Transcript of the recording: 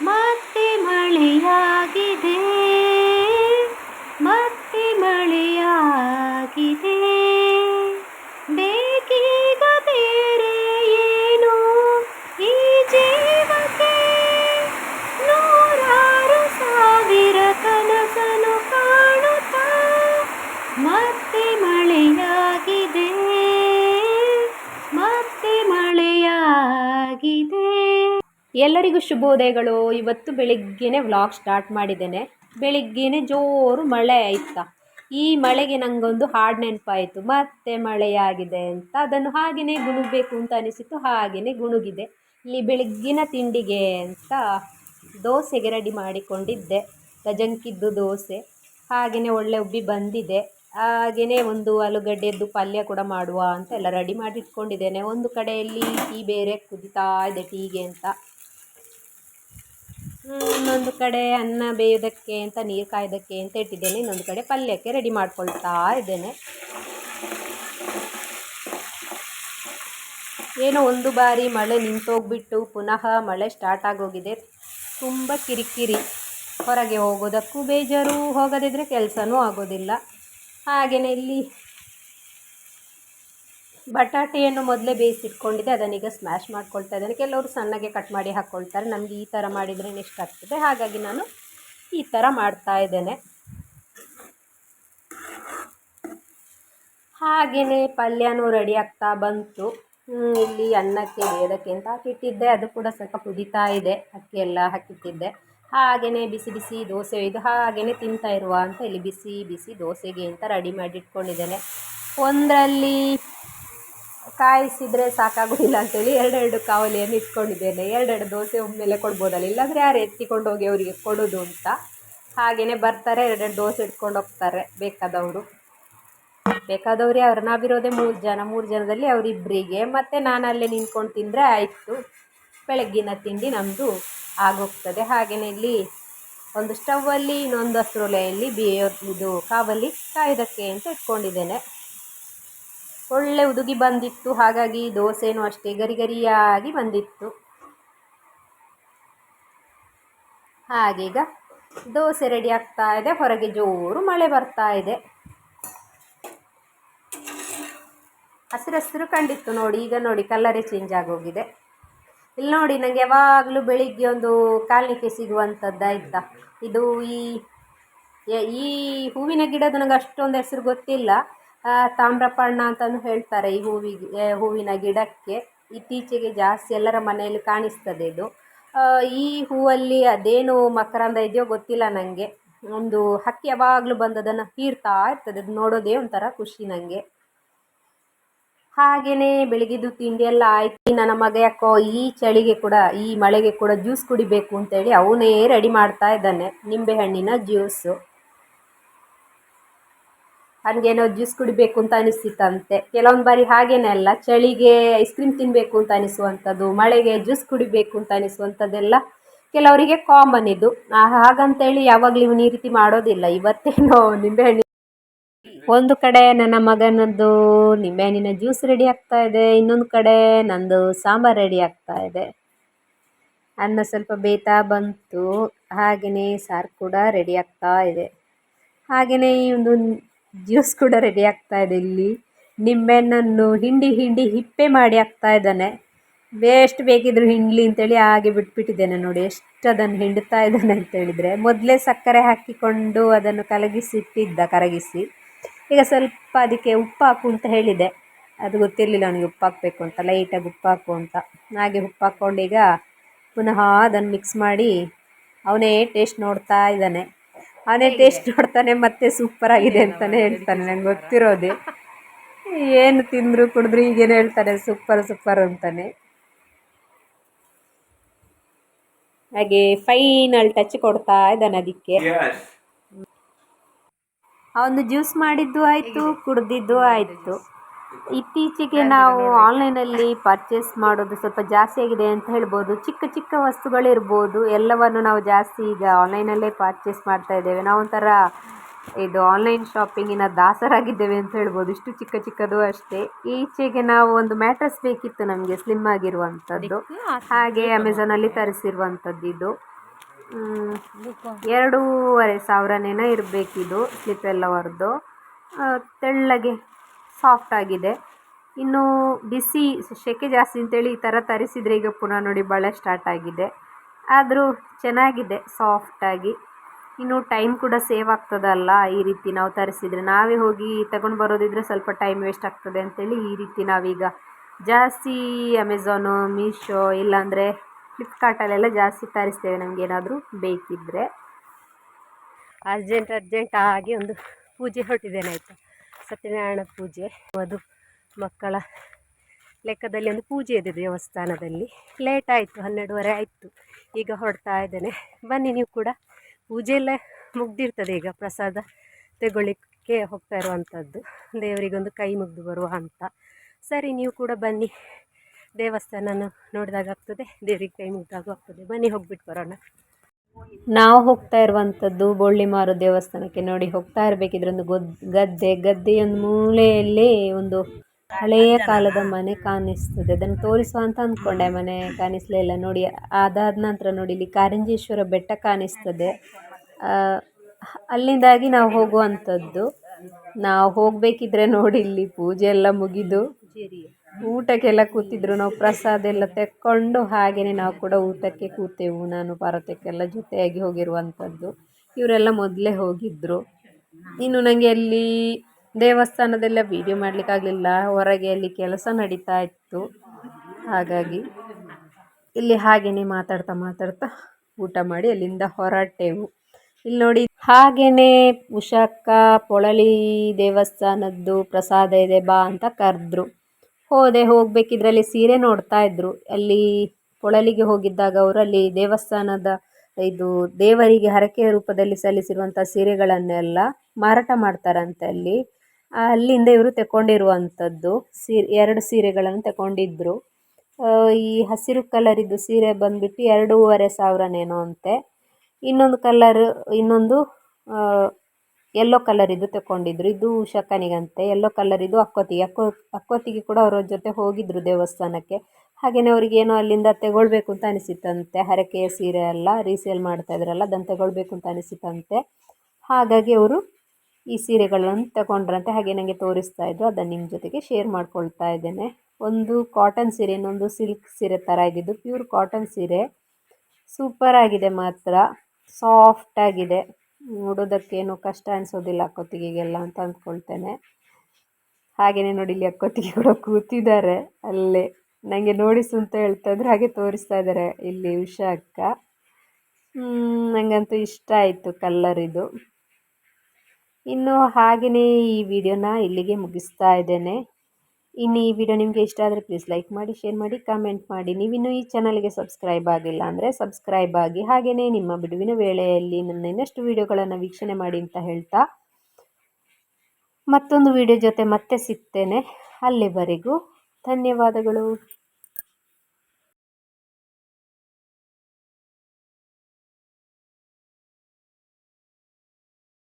ಮತ್ತೆ ಮಳೆಯಾಗಿದೆ ಎಲ್ಲರಿಗೂ ಶುಭೋದಯಗಳು. ಇವತ್ತು ಬೆಳಿಗ್ಗೆನೆ ವ್ಲಾಗ್ ಸ್ಟಾರ್ಟ್ ಮಾಡಿದ್ದೇನೆ. ಬೆಳಿಗ್ಗೆನೆ ಜೋರು ಮಳೆ ಆಯ್ತಾ ಈ ಮಳೆಗೆ ನನಗೊಂದು ಹಾಡು ನೆನಪಾಯಿತು. ಮತ್ತೆ ಮಳೆಯಾಗಿದೆ ಅಂತ. ಅದನ್ನು ಹಾಗೆಯೇ ಗುಣಗಬೇಕು ಅಂತ ಅನಿಸಿತು ಹಾಗೆಯೇ ಗುಣುಗಿದೆ. ಇಲ್ಲಿ ಬೆಳಗ್ಗಿನ ತಿಂಡಿಗೆ ಅಂತ ದೋಸೆಗೆ ರೆಡಿ ಮಾಡಿಕೊಂಡಿದ್ದೆ. ಗಜಂಕಿದ್ದು ದೋಸೆ. ಹಾಗೆಯೇ ಒಳ್ಳೆ ಉಬ್ಬಿ ಬಂದಿದೆ. ಹಾಗೆಯೇ ಒಂದು ಆಲೂಗಡ್ಡೆದ್ದು ಪಲ್ಯ ಕೂಡ ಮಾಡುವ ಅಂತ ಎಲ್ಲ ರೆಡಿ ಮಾಡಿ ಇಟ್ಕೊಂಡಿದ್ದೇನೆ ಒಂದು ಕಡೆಯಲ್ಲಿ ಟೀ ಬೇರೆ ಕುದಿತಾ ಇದೆ ಟೀಗೆ ಅಂತ. ಇನ್ನೊಂದು ಕಡೆ ಅನ್ನ ಬೇಯೋದಕ್ಕೆ ಅಂತ, ನೀರು ಕಾಯೋದಕ್ಕೆ ಅಂತ ಇಟ್ಟಿದ್ದೇನೆ. ಇನ್ನೊಂದು ಕಡೆ ಪಲ್ಯಕ್ಕೆ ರೆಡಿ ಮಾಡ್ಕೊಳ್ತಾ ಇದ್ದೇನೆ. ಏನೋ ಒಂದು ಬಾರಿ ಮಳೆ ನಿಂತೋಗ್ಬಿಟ್ಟು ಪುನಃ ಮಳೆ ಸ್ಟಾರ್ಟ್ ಆಗೋಗಿದೆ. ತುಂಬ ಕಿರಿಕಿರಿ. ಹೊರಗೆ ಹೋಗೋದಕ್ಕೂ ಬೇಜಾರು ಹೋಗದಿದ್ದರೆ ಕೆಲಸನೂ ಆಗೋದಿಲ್ಲ. ಹಾಗೆಯೇ ಇಲ್ಲಿ ಬಟಾಟೆಯನ್ನು ಮೊದಲೇ ಬೇಯಿಸಿಟ್ಕೊಂಡಿದ್ದೆ ಅದನ್ನೀಗ ಸ್ಮ್ಯಾಶ್ ಮಾಡ್ಕೊಳ್ತಾ ಇದ್ದೇನೆ. ಕೆಲವರು ಸಣ್ಣಗೆ ಕಟ್ ಮಾಡಿ ಹಾಕ್ಕೊಳ್ತಾರೆ ನಮಗೆ ಈ ಥರ ಮಾಡಿದರೆ ಇಷ್ಟ ಆಗ್ತದೆ. ಹಾಗಾಗಿ ನಾನು ಈ ಥರ ಮಾಡ್ತಾ ಇದ್ದೇನೆ. ಹಾಗೆಯೇ ಪಲ್ಯನೂ ರೆಡಿ ಆಗ್ತಾ ಬಂತು. ಇಲ್ಲಿ ಅನ್ನಕ್ಕೆ ಬೇಯೋದಕ್ಕೆ ಅಂತ ಹಾಕಿಟ್ಟಿದ್ದೆ. ಅದು ಕೂಡ ಸ್ವಲ್ಪ ಕುದೀತಾ ಇದೆ. ಅಕ್ಕಿ ಎಲ್ಲ ಹಾಕಿಟ್ಟಿದ್ದೆ. ಹಾಗೆಯೇ ಬಿಸಿ ಬಿಸಿ ದೋಸೆ ಇದು ಹಾಗೆಯೇ ತಿಂತಾ ಇರುವ ಅಂತ ಇಲ್ಲಿ ಬಿಸಿ ಬಿಸಿ ದೋಸೆಗೆ ಅಂತ ರೆಡಿ ಮಾಡಿ ಇಟ್ಕೊಂಡಿದ್ದೇನೆ ಒಂದರಲ್ಲಿ ಕಾಯಿಸಿದರೆ ಸಾಕಾಗೋದಿಲ್ಲ ಅಂತೇಳಿ ಎರಡೆರಡು ಕಾವಲಿಯನ್ನು ಇಟ್ಕೊಂಡಿದ್ದೇನೆ. ಎರಡೆರಡು ದೋಸೆ ಒಮ್ಮೆಲೆ ಕೊಡ್ಬೋದಲ್ಲ, ಇಲ್ಲಾಂದರೆ ಯಾರು ಎತ್ತಿಕೊಂಡು ಹೋಗಿ ಅವರಿಗೆ ಕೊಡೋದು ಅಂತ ಹಾಗೆಯೇ ಬರ್ತಾರೆ, ಎರಡೆರಡು ದೋಸೆ ಇಟ್ಕೊಂಡು ಹೋಗ್ತಾರೆ ಬೇಕಾದವರು. ಬೇಕಾದವ್ರಿ ಅವ್ರು ನಾವಿರೋದೆ ಮೂರು ಜನ. ಮೂರು ಜನದಲ್ಲಿ ಅವರಿಬ್ಬರಿಗೆ ಮತ್ತು ನಾನು ಅಲ್ಲೇ ನಿಂತ್ಕೊಂಡು ತಿಂದರೆ ಆಯಿತು. ಬೆಳಗ್ಗಿನ ತಿಂಡಿ ನಮ್ಮದು ಆಗೋಗ್ತದೆ. ಹಾಗೆಯೇ ಇಲ್ಲಿ ಒಂದು ಸ್ಟವ್ವಲ್ಲಿ ಇನ್ನೊಂದು ಹಸ್ರೊಲೆಯಲ್ಲಿ ಬಿ ಇದು ಕಾವಲಿ ಕಾಯೋದಕ್ಕೆ ಅಂತ ಇಟ್ಕೊಂಡಿದ್ದೇನೆ. ಒಳ್ಳೆ ಉದುಗಿ ಬಂದಿತ್ತು, ಹಾಗಾಗಿ ದೋಸೆನೂ ಅಷ್ಟೇ ಗರಿ ಗರಿಯಾಗಿ ಬಂದಿತ್ತು ಹಾಗೀಗ ದೋಸೆ ರೆಡಿ ಆಗ್ತಾ ಇದೆ, ಹೊರಗೆ ಜೋರು ಮಳೆ ಬರ್ತಾ ಇದೆ. ಹಸಿರು ಹಸಿರು ಕಂಡಿತ್ತು ನೋಡಿ, ಈಗ ನೋಡಿ ಕಲ್ಲರೇ ಚೇಂಜ್ ಆಗೋಗಿದೆ. ಇಲ್ಲಿ ನೋಡಿ ನನಗೆ ಯಾವಾಗಲೂ ಬೆಳಿಗ್ಗೆ ಒಂದು ಕಾಲಕ್ಕೆ ಸಿಗುವಂಥದ್ದಾಯ್ತಾ ಇದು ಈ ಈ ಹೂವಿನ ಗಿಡದ ನನಗೆ ಅಷ್ಟೊಂದು ಹೆಸರು ಗೊತ್ತಿಲ್ಲ. ತಾಮ್ರಪರ್ಣ ಅಂತಲೂ ಹೇಳ್ತಾರೆ ಈ ಹೂವಿಗೆ ಹೂವಿನ ಗಿಡಕ್ಕೆ. ಇತ್ತೀಚೆಗೆ ಜಾಸ್ತಿ ಎಲ್ಲರ ಮನೆಯಲ್ಲಿ ಕಾಣಿಸ್ತದೆ ಇದು. ಈ ಹೂವಲ್ಲಿ ಅದೇನು ಮಕರಂದ ಇದೆಯೋ ಗೊತ್ತಿಲ್ಲ ನನಗೆ ಒಂದು ಹಕ್ಕಿ ಯಾವಾಗಲೂ ಬಂದು ಅದನ್ನು ಹೀರ್ತಾ ಇರ್ತದೆ. ಅದು ನೋಡೋದೇ ಒಂಥರ ಖುಷಿ ನನಗೆ ಹಾಗೆಯೇ ಬೆಳಗಿದ್ದು ತಿಂಡಿ ಎಲ್ಲ ಆಯ್ತು. ನನ್ನ ಮಗ ಯಾಕೋ ಈ ಚಳಿಗೆ ಕೂಡ, ಈ ಮಳೆಗೆ ಕೂಡ ಜ್ಯೂಸ್ ಕುಡಿಬೇಕು ಅಂತೇಳಿ ಅವನೇ ರೆಡಿ ಮಾಡ್ತಾ ಇದ್ದಾನೆ. ನಿಂಬೆಹಣ್ಣಿನ ಜ್ಯೂಸು. ನನಗೇನೋ ಜ್ಯೂಸ್ ಕುಡಿಬೇಕು ಅಂತ ಅನಿಸ್ತಿತ್ತಂತೆ. ಕೆಲವೊಂದು ಬಾರಿ ಹಾಗೇನೆ ಅಲ್ಲ, ಚಳಿಗೆ ಐಸ್ ಕ್ರೀಮ್ ತಿನ್ನಬೇಕು ಅಂತ ಅನಿಸುವಂಥದ್ದು, ಮಳೆಗೆ ಜ್ಯೂಸ್ ಕುಡಿಬೇಕು ಅಂತ ಅನಿಸುವಂಥದ್ದೆಲ್ಲ ಕೆಲವರಿಗೆ ಕಾಮನ್ ಇದು. ಹಾಗಂತೇಳಿ ಯಾವಾಗಲೂ ಇವನು ಈ ರೀತಿ ಮಾಡೋದಿಲ್ಲ. ಇವತ್ತೇನೋ ನಿಂಬೆಹಣ್ಣು ಒಂದು ಕಡೆ ನನ್ನ ಮಗನದ್ದು ನಿಂಬೆಹಣ್ಣಿನ ಜ್ಯೂಸ್ ರೆಡಿ ಆಗ್ತಾ ಇದೆ, ಇನ್ನೊಂದು ಕಡೆ ನಂದು ಸಾಂಬಾರು ರೆಡಿ ಆಗ್ತಾ ಇದೆ. ಅನ್ನ ಸ್ವಲ್ಪ ಬೇಯ್ತಾ ಬಂತು ಹಾಗೆಯೇ ಸಾರು ಕೂಡ ರೆಡಿ ಆಗ್ತಾ ಇದೆ. ಹಾಗೆಯೇ ಈ ಒಂದು ಜ್ಯೂಸ್ ಕೂಡ ರೆಡಿ ಆಗ್ತಾ ಇದೆ ಇಲ್ಲಿ. ನಿಂಬೆಹಣ್ಣನ್ನು ಹಿಂಡಿ ಹಿಂಡಿ ಹಿಪ್ಪೆ ಮಾಡಿ ಹಾಕ್ತಾ ಇದ್ದಾನೆ. ಎಷ್ಟು ಬೇಕಿದ್ರು ಹಿಂಡ್ಲಿ ಅಂತೇಳಿ ಹಾಗೆ ಬಿಟ್ಬಿಟ್ಟಿದ್ದೇನೆ ನೋಡಿ. ಎಷ್ಟು ಅದನ್ನು ಹಿಂಡ್ತಾ ಇದ್ದಾನೆ ಅಂತ ಹೇಳಿದರೆ. ಮೊದಲೇ ಸಕ್ಕರೆ ಹಾಕಿಕೊಂಡು ಅದನ್ನು ಕಲಗಿಸಿಟ್ಟಿದ್ದ ಕರಗಿಸಿ. ಈಗ ಸ್ವಲ್ಪ ಅದಕ್ಕೆ ಉಪ್ಪು ಹಾಕು ಅಂತ ಹೇಳಿದೆ. ಅದು ಗೊತ್ತಿರಲಿಲ್ಲ ಅವನಿಗೆ ಉಪ್ಪು ಹಾಕಬೇಕು ಅಂತ, ಲೈಟಾಗಿ ಉಪ್ಪು ಹಾಕು ಅಂತ. ಹಾಗೆ ಉಪ್ಪು ಹಾಕ್ಕೊಂಡು ಈಗ ಪುನಃ ಅದನ್ನು ಮಿಕ್ಸ್ ಮಾಡಿ ಅವನೇ ಟೇಸ್ಟ್ ನೋಡ್ತಾ ಇದ್ದಾನೆ. ಅವನೇ ಟೇಸ್ಟ್ ನೋಡ್ತಾನೆ ಮತ್ತೆ ಸೂಪರ್ ಆಗಿದೆ ಅಂತಾನೆ ಹೇಳ್ತಾನೆ ನಂಗೆ ಗೊತ್ತಿರೋದೆ. ಏನು ತಿಂದರು ಕುಡಿದ್ರು ಈಗೇನು ಹೇಳ್ತಾನೆ ಸೂಪರ್ ಸೂಪರ್ ಅಂತಾನೆ. ಹಾಗೆ ಫೈನಲ್ ಟಚ್ ಕೊಡ್ತಾ ಇದ್ದಾನೆ ಅದಕ್ಕೆ. ಅವನು ಜ್ಯೂಸ್ ಮಾಡಿದ್ದು ಆಯಿತು ಕುಡ್ದಿದ್ದು ಆಯಿತು. ಇತ್ತೀಚೆಗೆ ನಾವು ಆನ್ಲೈನಲ್ಲಿ ಪರ್ಚೇಸ್ ಮಾಡೋದು ಸ್ವಲ್ಪ ಜಾಸ್ತಿ ಆಗಿದೆ ಅಂತ ಹೇಳ್ಬೋದು. ಚಿಕ್ಕ ಚಿಕ್ಕ ವಸ್ತುಗಳಿರ್ಬೋದು ಎಲ್ಲವನ್ನು ನಾವು ಜಾಸ್ತಿ ಈಗ ಆನ್ಲೈನಲ್ಲೇ ಪರ್ಚೇಸ್ ಮಾಡ್ತಾ ಇದ್ದೇವೆ. ನಾವೊಂಥರ ಇದು ಆನ್ಲೈನ್ ಶಾಪಿಂಗಿನ ದಾಸರಾಗಿದ್ದೇವೆ ಅಂತ ಹೇಳ್ಬೋದು. ಇಷ್ಟು ಚಿಕ್ಕ ಚಿಕ್ಕದು ಅಷ್ಟೇ. ಈಚೆಗೆ ನಾವು ಒಂದು ಮ್ಯಾಟ್ರಸ್ ಬೇಕಿತ್ತು ನಮಗೆ ಸ್ಲಿಮ್ ಆಗಿರುವಂಥದ್ದು. ಹಾಗೆ ಅಮೆಝಾನಲ್ಲಿ ತರಿಸಿರುವಂಥದ್ದು ಇದು. ಎರಡೂವರೆ ಸಾವಿರನೇನ ಇರಬೇಕಿದು ಸ್ಲಿಪ್ ಎಲ್ಲ ಹೊರದು. ತೆಳ್ಳಗೆ ಸಾಫ್ಟ್ ಆಗಿದೆ. ಇನ್ನು ಬಿಸಿ ಸೆಕೆ ಜಾಸ್ತಿ ಅಂತೇಳಿ ಈ ಥರ ತರಿಸಿದರೆ ಈಗ ಪುನಃ ನೋಡಿ ಬಳೆ ಸ್ಟಾರ್ಟ್ ಆಗಿದೆ. ಆದರೂ ಚೆನ್ನಾಗಿದೆ ಸಾಫ್ಟಾಗಿ ಇನ್ನು ಟೈಮ್ ಕೂಡ ಸೇವ್ ಆಗ್ತದಲ್ಲ ಈ ರೀತಿ ನಾವು ತರಿಸಿದರೆ. ನಾವೇ ಹೋಗಿ ತಗೊಂಡು ಬರೋದಿದ್ರೆ ಸ್ವಲ್ಪ ಟೈಮ್ ವೇಸ್ಟ್ ಆಗ್ತದೆ ಅಂತೇಳಿ ಈ ರೀತಿ ನಾವೀಗ ಜಾಸ್ತಿ ಅಮೆಝಾನು ಮೀಶೋ ಇಲ್ಲಾಂದರೆ ಫ್ಲಿಪ್ಕಾರ್ಟಲ್ಲೆಲ್ಲ ಜಾಸ್ತಿ ತರಿಸ್ತೇವೆ. ನಮಗೇನಾದರೂ ಬೇಕಿದ್ದರೆ ಅರ್ಜೆಂಟ್ ಅರ್ಜೆಂಟ್ ಆಗಿ ಒಂದು ಪೂಜೆ ಹೊರಟಿದ್ದೇನೆ, ಆಯಿತಾ? ಸತ್ಯನಾರಾಯಣ ಪೂಜೆ. ಅದು ಮಕ್ಕಳ ಲೆಕ್ಕದಲ್ಲಿ ಒಂದು ಪೂಜೆ ಇದೆ ದೇವಸ್ಥಾನದಲ್ಲಿ. ಲೇಟ್ ಆಯಿತು, ಹನ್ನೆರಡುವರೆ ಆಯಿತು. ಈಗ ಹೊರಡ್ತಾ ಇದ್ದೇನೆ. ಬನ್ನಿ, ನೀವು ಕೂಡ ಪೂಜೆ ಎಲ್ಲ ಮುಗ್ದಿರ್ತದೆ ಈಗ ಪ್ರಸಾದ ತಗೊಳ್ಳಿಕ್ಕೆ ಹೋಗ್ತಾ ಇರುವಂಥದ್ದು. ದೇವರಿಗೊಂದು ಕೈ ಮುಗಿದು ಬರುವ ಅಂತ ಸರಿ, ನೀವು ಕೂಡ ಬನ್ನಿ. ದೇವಸ್ಥಾನನ ನೋಡಿದಾಗ ಆಗ್ತದೆ, ದೇವರಿಗೆ ಕೈ ಮುಗಿದಾಗ ಆಗ್ತದೆ. ಬನ್ನಿ, ಹೋಗ್ಬಿಟ್ಟು ಬರೋಣ. ನಾವು ಹೋಗ್ತಾ ಇರುವಂಥದ್ದು ಬೊಳ್ಳಿಮಾರು ದೇವಸ್ಥಾನಕ್ಕೆ ನೋಡಿ ಹೋಗ್ತಾ ಇರಬೇಕಿದ್ರೆ ಒಂದು ಗೊದ್, ಗದ್ದೆ, ಗದ್ದೆಯೊಂದು ಮೂಲೆಯಲ್ಲಿ ಒಂದು ಹಳೆಯ ಕಾಲದ ಮನೆ ಕಾಣಿಸ್ತದೆ. ಅದನ್ನು ತೋರಿಸುವ ಅಂತ ಅಂದ್ಕೊಂಡೆ ಮನೆ ಕಾಣಿಸ್ಲೇ ಇಲ್ಲ. ನೋಡಿ, ಅದಾದ ನಂತರ ನೋಡಿ, ಇಲ್ಲಿ ಕಾರಂಜೇಶ್ವರ ಬೆಟ್ಟ ಕಾಣಿಸ್ತದೆ. ಅಲ್ಲಿಂದಾಗಿ ನಾವು ಹೋಗುವಂಥದ್ದು. ನಾವು ಹೋಗಬೇಕಿದ್ರೆ ನೋಡಿ ಇಲ್ಲಿ ಪೂಜೆ ಎಲ್ಲ ಮುಗಿದು. ಊಟಕ್ಕೆಲ್ಲ ಕೂತಿದ್ರು. ನಾವು ಪ್ರಸಾದ ಎಲ್ಲ ತೆಕ್ಕೊಂಡು ಹಾಗೆಯೇ ನಾವು ಕೂಡ ಊಟಕ್ಕೆ ಕೂತೆವು. ನಾನು ಪಾರ್ವತಕ್ಕೆಲ್ಲ ಜೊತೆಯಾಗಿ ಹೋಗಿರುವಂಥದ್ದು. ಇವರೆಲ್ಲ ಮೊದಲೇ ಹೋಗಿದ್ದರು ಇನ್ನು ನನಗೆ ಅಲ್ಲಿ ದೇವಸ್ಥಾನದೆಲ್ಲ ವೀಡಿಯೋ ಮಾಡಲಿಕ್ಕಾಗಲಿಲ್ಲ ಹೊರಗೆ ಅಲ್ಲಿ ಕೆಲಸ ನಡೀತಾ ಇತ್ತು. ಹಾಗಾಗಿ ಇಲ್ಲಿ ಹಾಗೆಯೇ ಮಾತಾಡ್ತಾ ಮಾತಾಡ್ತಾ ಊಟ ಮಾಡಿ ಅಲ್ಲಿಂದ ಹೊರಟೆವು. ಇಲ್ಲಿ ನೋಡಿ ಹಾಗೆಯೇ ಉಷಾಕ್ಕ, ಪೊಳಲಿ ದೇವಸ್ಥಾನದ್ದು ಪ್ರಸಾದ ಇದೆ, ಬಾ ಅಂತ ಕರೆದ್ರು. ಹೋದೆ ಹೋಗಬೇಕಿದ್ರೆ ಅಲ್ಲಿ ಸೀರೆ ನೋಡ್ತಾ ಇದ್ರು. ಅಲ್ಲಿ ಪೊಳಲಿಗೆ ಹೋಗಿದ್ದಾಗ ಅವರು ಅಲ್ಲಿ ದೇವಸ್ಥಾನದ ಇದು ದೇವರಿಗೆ ಹರಕೆ ರೂಪದಲ್ಲಿ ಸಲ್ಲಿಸಿರುವಂಥ ಸೀರೆಗಳನ್ನೆಲ್ಲ ಮಾರಾಟ ಮಾಡ್ತಾರಂತೆ ಅಲ್ಲಿ. ಅಲ್ಲಿಂದ ಇವರು ತಗೊಂಡಿರುವಂಥದ್ದು ಸೀರೆ ಎರಡು ಸೀರೆಗಳನ್ನು ತಗೊಂಡಿದ್ರು ಈ ಹಸಿರು ಕಲರಿದ್ದು ಸೀರೆ ಬಂದುಬಿಟ್ಟು ಎರಡೂವರೆ ಸಾವಿರನೇನೋ ಅಂತೆ. ಇನ್ನೊಂದು ಕಲರ್, ಇನ್ನೊಂದು ಯೆಲ್ಲೋ ಕಲರಿದ್ದು ತಗೊಂಡಿದ್ರು ಇದು ಉಷಕ್ಕನಿಗಂತೆ ಯೆಲ್ಲೋ ಕಲರಿದ್ದು ಅಕ್ಕೋತಿಗೆ. ಅಕ್ಕೋ, ಅಕ್ಕೋತಿಗೆ ಕೂಡ ಅವರ ಜೊತೆ ಹೋಗಿದ್ರು ದೇವಸ್ಥಾನಕ್ಕೆ. ಹಾಗೆಯೇ ಅವ್ರಿಗೆ ಏನೋ ಅಲ್ಲಿಂದ ತಗೊಳ್ಬೇಕು ಅಂತ ಅನಿಸಿತಂತೆ ಹರಕೆಯ ಸೀರೆ ಎಲ್ಲ ರೀಸೇಲ್ ಮಾಡ್ತಾ ಇದ್ರಲ್ಲ, ಅದನ್ನು ತಗೊಳ್ಬೇಕು ಅಂತ ಅನಿಸಿತಂತೆ ಹಾಗಾಗಿ ಅವರು ಈ ಸೀರೆಗಳನ್ನು ತಗೊಂಡ್ರಂತೆ. ಹಾಗೆ ನನಗೆ ತೋರಿಸ್ತಾ ಇದ್ರು. ಅದನ್ನು ನಿಮ್ಮ ಜೊತೆಗೆ ಶೇರ್ ಮಾಡ್ಕೊಳ್ತಾ ಇದ್ದೇನೆ. ಒಂದು ಕಾಟನ್ ಸೀರೆ, ಇನ್ನೊಂದು ಸಿಲ್ಕ್ ಸೀರೆ ಥರ ಇದ್ದಿದ್ದು ಪ್ಯೂರ್ ಕಾಟನ್ ಸೀರೆ. ಸೂಪರ್ ಆಗಿದೆ ಮಾತ್ರ. ಸಾಫ್ಟ್ ಆಗಿದೆ. ನೋಡೋದಕ್ಕೇನು ಕಷ್ಟ ಅನಿಸೋದಿಲ್ಲ ಅಕ್ಕೊತ್ತಿಗೆಗೆಲ್ಲ ಅಂತ ಅಂದ್ಕೊಳ್ತೇನೆ. ಹಾಗೆಯೇ ನೋಡಿ ಇಲ್ಲಿ ಅಕ್ಕೊತ್ತಿಗೆ ಕೂಡ ಕೂತಿದ್ದಾರೆ ಅಲ್ಲೇ. ನನಗೆ ನೋಡಿಸು ಅಂತ ಹೇಳ್ತಾ ಇದ್ರು ಹಾಗೆ ತೋರಿಸ್ತಾ ಇದ್ದಾರೆ ಇಲ್ಲಿ ಉಷಾ ಅಕ್ಕ. ನನಗಂತೂ ಇಷ್ಟ ಆಯಿತು ಕಲ್ಲರ್ ಇದು. ಇನ್ನು ಹಾಗೆಯೇ ಈ ವಿಡಿಯೋನ ಇಲ್ಲಿಗೆ ಮುಗಿಸ್ತಾ ಇದ್ದೇನೆ. ಇನ್ನು ಈ ವಿಡಿಯೋ ನಿಮಗೆ ಇಷ್ಟ ಆದರೆ ಪ್ಲೀಸ್ ಲೈಕ್ ಮಾಡಿ ಶೇರ್ ಮಾಡಿ ಕಾಮೆಂಟ್ ಮಾಡಿ. ನೀವಿನ್ನೂ ಈ ಚಾನಲ್ಗೆ ಸಬ್ಸ್ಕ್ರೈಬ್ ಆಗಿಲ್ಲ ಅಂದರೆ ಸಬ್ಸ್ಕ್ರೈಬ್ ಆಗಿ. ಹಾಗೆಯೇ ನಿಮ್ಮ ಬಿಡುವಿನ ವೇಳೆಯಲ್ಲಿ ನನ್ನ ಇನ್ನಷ್ಟು ವಿಡಿಯೋಗಳನ್ನು ವೀಕ್ಷಣೆ ಮಾಡಿ ಅಂತ ಹೇಳ್ತಾ ಮತ್ತೊಂದು ವಿಡಿಯೋ ಜೊತೆ ಮತ್ತೆ ಸಿಗ್ತೇನೆ. ಅಲ್ಲಿವರೆಗೂ ಧನ್ಯವಾದಗಳು.